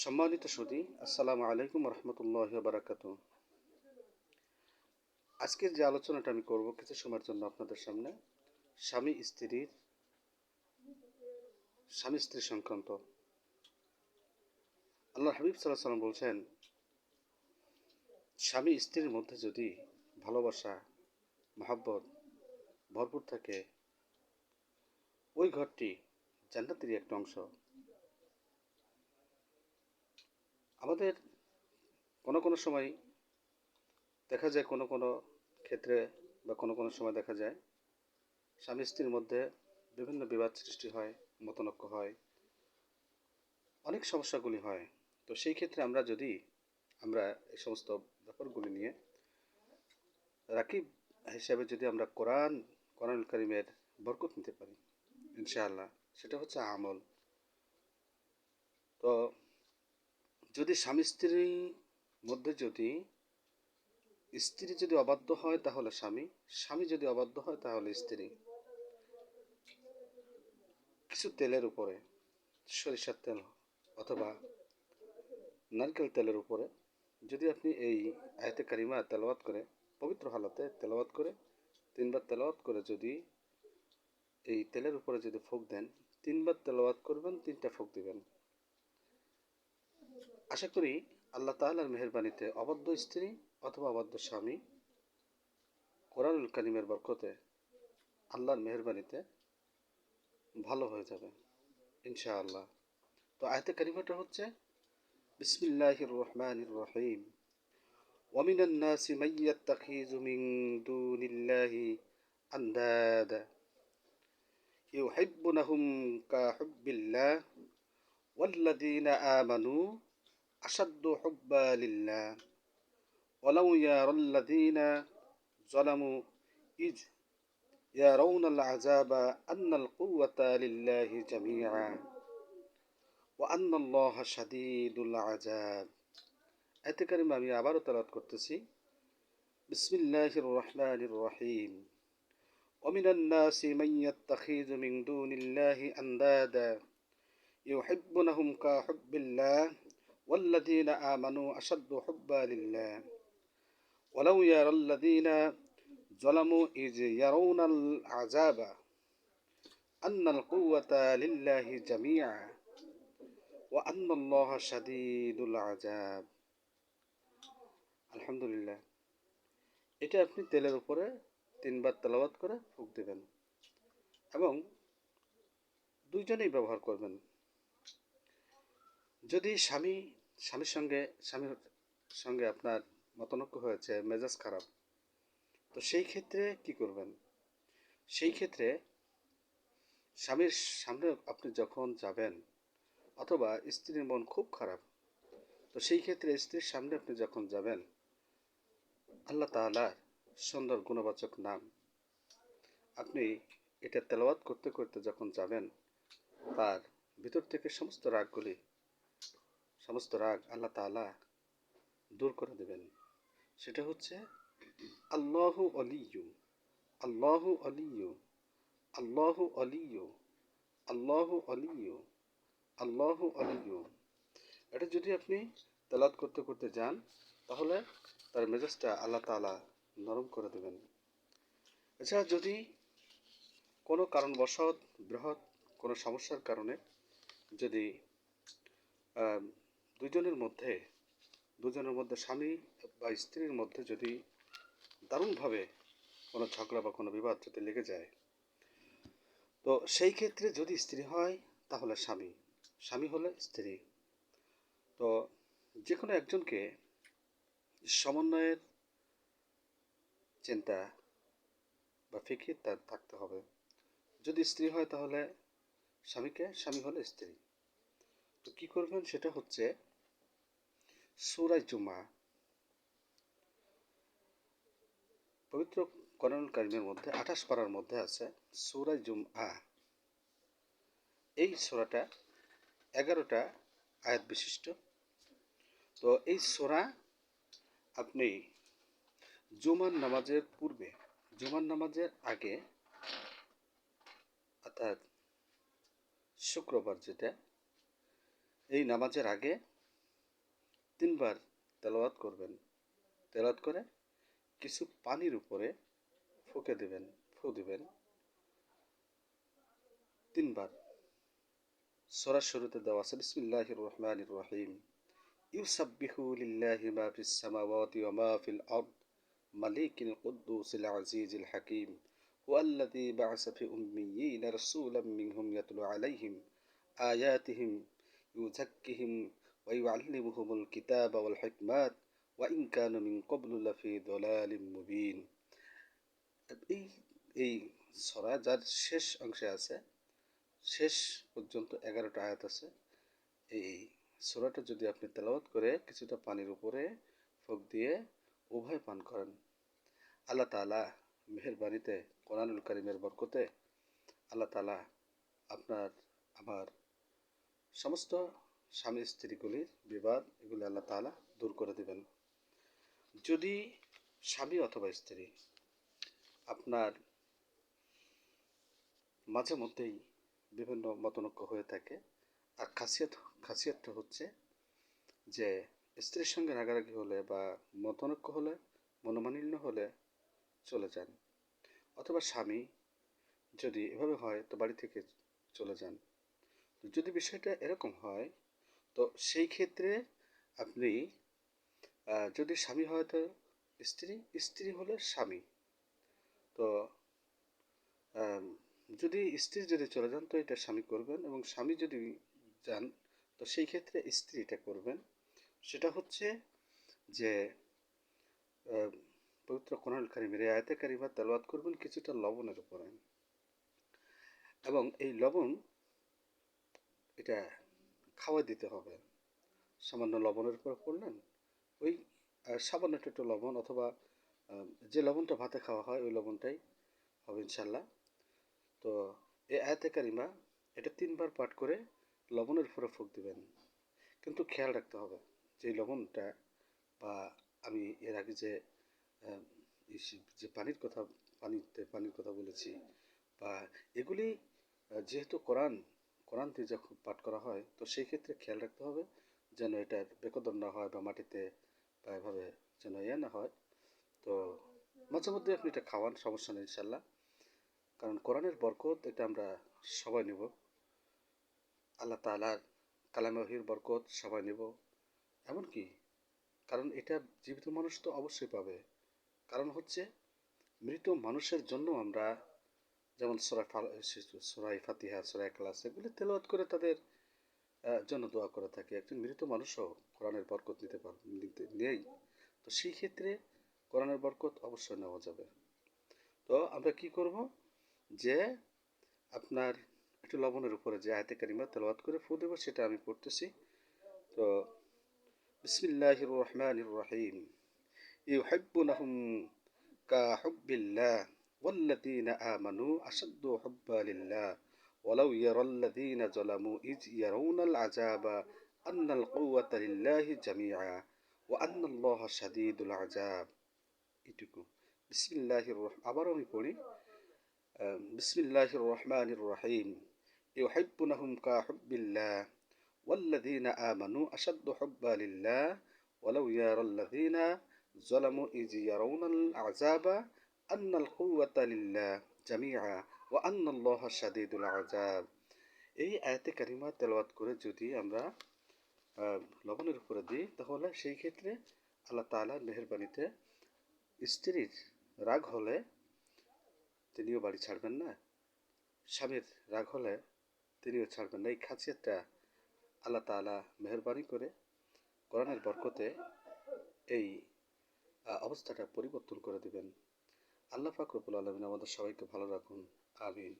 সম্মানিত সুদী আসসালামু আলাইকুম রহমতুল্লাহ বারাকাতু। আজকের যে আলোচনাটা আমি করব কিছু সময়ের জন্য আপনাদের সামনে, স্বামী স্ত্রীর, স্বামী স্ত্রী সংক্রান্ত। আল্লাহ হাবিব সাল্লাহ সাল্লাম বলছেন, স্বামী স্ত্রীর মধ্যে যদি ভালোবাসা, মহাব্বত ভরপুর থাকে, ওই ঘরটি জান্নাতেরই একটা অংশ। আমাদের কোনো কোনো সময় দেখা যায় কোনো কোনো ক্ষেত্রে বা কোনো কোনো সময় দেখা যায় স্বামী স্ত্রীর মধ্যে বিভিন্ন বিবাদ সৃষ্টি হয় মতনৈক্য হয়, অনেক সমস্যাগুলি হয়। তো সেই ক্ষেত্রে আমরা যদি আমরা এই সমস্ত ব্যাপারগুলি নিয়ে রাকিব হিসাবে যদি আমরা কোরআন কোরআন করিমের বরকত নিতে পারি, ইনশাআল্লাহ, সেটা হচ্ছে আমল। তো যদি স্বামী স্ত্রীর মধ্যে যদি স্ত্রী যদি অবাধ্য হয় তাহলে স্বামী স্বামী যদি অবাধ্য হয় তাহলে স্ত্রী। কিছু তেলের উপরে, সরিষার তেল অথবা নারকেল তেলের উপরে যদি আপনি এই আয়তে কারিমা তেলাওয়াত করে, পবিত্র হালতে তেলাওয়াত করে, তিনবার তেলাওয়াত করে যদি এই তেলের উপরে যদি ফোক দেন, তিনবার তেলাওয়াত করবেন, তিনটা ফোক দিবেন। আশা করি আল্লাহ তাল্লার মেহরবানিতে অবাধ্য স্ত্রী অথবা অবাধ্য স্বামী কোরআনুল কারিমের বরকতে আল্লাহর মেহরবানিতে ভালো হয়ে যাবে ইনশাআল্লাহ তো আয়তে কারিমাটা হচ্ছে বিসমিল্লাহির রহমানির রহিম ومن الناس من يتخذ من دون الله أندادا يحبونهم كحب الله والذين آمنوا أشد حبا لله ولو يرى الذين ظلموا إذ يرون العذاب أن القوة لله جميعا وأن الله شديد العذاب এতে কারিম আমি আবারও তালাত করতেছি بسم الله الرحمن الرحيم ومن الناس من يتخذ من دون الله أندادا يحبونهم كحب الله والذين آمنوا أشد حبا لله ولو يرى الذين ظلموا إذ يرون العذاب أن القوة لله جميعا وأن الله شديد العذاب আলহামদুলিল্লাহ এটা আপনি তেলের উপরে তিনবার তেলাওয়াত করে ফুক দেবেন এবং দুইজনেই ব্যবহার করবেন যদি স্বামী স্বামীর সঙ্গে স্বামীর সঙ্গে আপনার মতনৈক্য হয়েছে, মেজাজ খারাপ। তো সেই ক্ষেত্রে কি করবেন? সেই ক্ষেত্রে স্বামীর সামনে আপনি যখন যাবেন, অথবা স্ত্রীর মন খুব খারাপ, তো সেই ক্ষেত্রে স্ত্রীর সামনে আপনি যখন যাবেন, আল্লাহ তালার সুন্দর গুণবাচক নাম, আপনি এটা তেলাওয়াত করতে করতে যখন যাবেন, তার ভিতর থেকে সমস্ত রাগগুলি সমস্ত রাগ আল্লাহ তালা দূর করে দেবেন। সেটা হচ্ছে আল্লাহ অলিয়ু আল্লাহ অলিয়ু আল্লাহ অলিয়ু আল্লাহ অলিয়ু আল্লাহ অলিয়ু এটা যদি আপনি তেলাত করতে করতে যান, তাহলে তার মেজাজটা আল্লাহ তালা নরম করে দেবেন। এছাড়া যদি কোনো কারণবশত, বৃহৎ কোনো সমস্যার কারণে যদি দুজনের মধ্যে দুজনের মধ্যে স্বামী বা স্ত্রীর মধ্যে যদি দারুণভাবে কোনো ঝগড়া বা কোনো বিবাদ যদি লেগে যায়, তো সেই ক্ষেত্রে যদি স্ত্রী হয়, তাহলে স্বামী। স্বামী হলে স্ত্রী। তো যে কোনো একজনকে সমন্বয়ের চিন্তা বা ফিকির তার থাকতে হবে। যদি স্ত্রী হয়, তাহলে স্বামীকে, স্বামী হলে স্ত্রী। তো কী করবেন সেটা হচ্ছে সুরাই জুমা পবিত্র করণ কারিমের মধ্যে, আঠাশ পাড়ার মধ্যে আছে সুরাই জুম আ এই সোরাটা এগারোটা আয়াত বিশিষ্ট। তো এই সোরা আপনি জুমার নামাজের পূর্বে, জুমার নামাজের আগে, অর্থাৎ শুক্রবার যেটা, এই নামাজের আগে তিনবার তেলাওয়াত করবেন তেলাওয়াত করে কিছু পানির উপরে ফুকে দিবেন ফু দিবেন তিনবার সরার শুরুতে দেওয়া আছে বিসমিল্লাহির রহমানির রহিম ইউসাব্বিহু লিল্লাহি মা ফিস সামাওয়াতি ওয়া মা ফিল আরদ মালিকিল কুদ্দুসিল আজিজিল হাকিম هو الذي بعث في أميين رسولا منهم يتلو عليهم آياتهم ওয়াইয়াল্লিমুহুমুল কিতাব ওয়াল হিকমাত ওয়া ইন কানু মিন ক্বাবলু লাফি এই এই সরা যার শেষ অংশে আছে, শেষ পর্যন্ত এগারোটা আয়াত আছে, এই সোরাটা যদি আপনি তেলাওয়াত করে কিছুটা পানির উপরে ফোক দিয়ে উভয় পান করেন। আল্লাহ তালা মেহরবানিতে, কোরআনুল করিমের বরকতে আল্লাহ তালা আপনার, আমার সমস্ত স্বামী স্ত্রীগুলির বিবাদ এগুলি আল্লাহ তালা দূর করে দেবেন। যদি স্বামী অথবা স্ত্রী আপনার মাঝে মধ্যেই বিভিন্ন মতনৈক্য হয়ে থাকে, আর খাসিয়ত, খাসিয়তটা হচ্ছে যে স্ত্রীর সঙ্গে রাগারাগি হলে বা মতনৈক্য হলে, মনোমালিন্য হলে চলে যান। অথবা স্বামী যদি এভাবে হয় তো বাড়ি থেকে চলে যান। যদি বিষয়টা এরকম হয় তো সেই ক্ষেত্রে আপনি যদি স্বামী হয় তো স্ত্রী স্ত্রী হলে স্বামী। তো যদি স্ত্রী যদি চলে যান তো এটা স্বামী করবেন এবং স্বামী যদি যান তো সেই ক্ষেত্রে স্ত্রী এটা করবেন। সেটা হচ্ছে যে পবিত্র কোরআন কারিমের আয়তে কারিমা তেলওয়াত করবেন কিছুটা লবণের উপরে। এবং এই লবণ, এটা খাওয়া দিতে হবে। সামান্য লবণের উপর করলেন। ওই সামান্য একটু লবণ অথবা যে লবণটা ভাতে খাওয়া হয়, ওই লবণটাই হবে ইনশাল্লাহ তো এই আয়াতে কারিমা এটা তিনবার পাঠ করে লবণের উপরে ফুক দিবেন। কিন্তু খেয়াল রাখতে হবে যে লবণটা বা আমি এর আগে যে যে পানির কথা, পানিতে পানির কথা বলেছি বা এগুলি যেহেতু কোরআন কোরআন যখন পাঠ করা হয়, তো সেই ক্ষেত্রে খেয়াল রাখতে হবে যেন এটার বেকদন না হয় বা মাটিতে বা এভাবে যেন ইয়ে না হয়। তো মাঝে মধ্যে আপনি এটা খাওয়ান, সমস্যা নেই ইনশাল্লাহ কারণ কোরআনের বরকত এটা আমরা সবাই নেব। আল্লাহ তালার কালামহির বরকত সবাই নেব। এমনকি কারণ এটা জীবিত মানুষ তো অবশ্যই পাবে। কারণ হচ্ছে মৃত মানুষের জন্য আমরা যেমন সোরাই সোরাই ফাতিহা সোরাই ক্লাস এগুলি তেলাওয়াত করে তাদের জন্য দোয়া করে থাকে। একজন মৃত মানুষও কোরআনের বরকত নিতে নিতে নেই। তো সেই ক্ষেত্রে কোরআনের বরকত অবশ্যই নেওয়া যাবে। তো আমরা কি করব? যে আপনার একটু লবণের উপরে যে আয়তে কারিমা তেলাওয়াত করে ফু দেবো, সেটা আমি পড়তেছি। তো বিসমিল্লাহির রহমানির রহিম। ইউহিব্বুনাহুম কাহুব্বিল্লাহ والذين آمنوا أشد حبا لله ولو يرى الذين ظلموا إذ يرون العذاب أن القوة لله جميعا وأن الله شديد العذاب এটুকু বিসমিল্লাহির রহমান আবার আমি পড়ি বিসমিল্লাহির রহমানির রহিম ইউহিব্বুনাহুম কাহুব্বিল্লাহ والذين آمنوا أشد حبا لله ولو يرى الذين ظلموا إذ يرون العذاب আন্নাল কুয়াতালিল্লা জামিয়া ও আন্নাল্লাহ সাদিদুল আজাব এই আয়াতে কারিমা তেলাওয়াত করে যদি আমরা লবণের উপরে দিই, তাহলে সেই ক্ষেত্রে আল্লাহ তালা মেহরবানিতে স্ত্রীর রাগ হলে তিনিও বাড়ি ছাড়বেন না, স্বামীর রাগ হলে তিনিও ছাড়বেন না। এই খাসিয়াতটা আল্লাহ তালা মেহরবানি করে কোরআনের বরকতে এই অবস্থাটা পরিবর্তন করে দেবেন। আল্লাহ ফাকরুল আলমিন আমাদের সবাইকে ভালো রাখুন আমিন।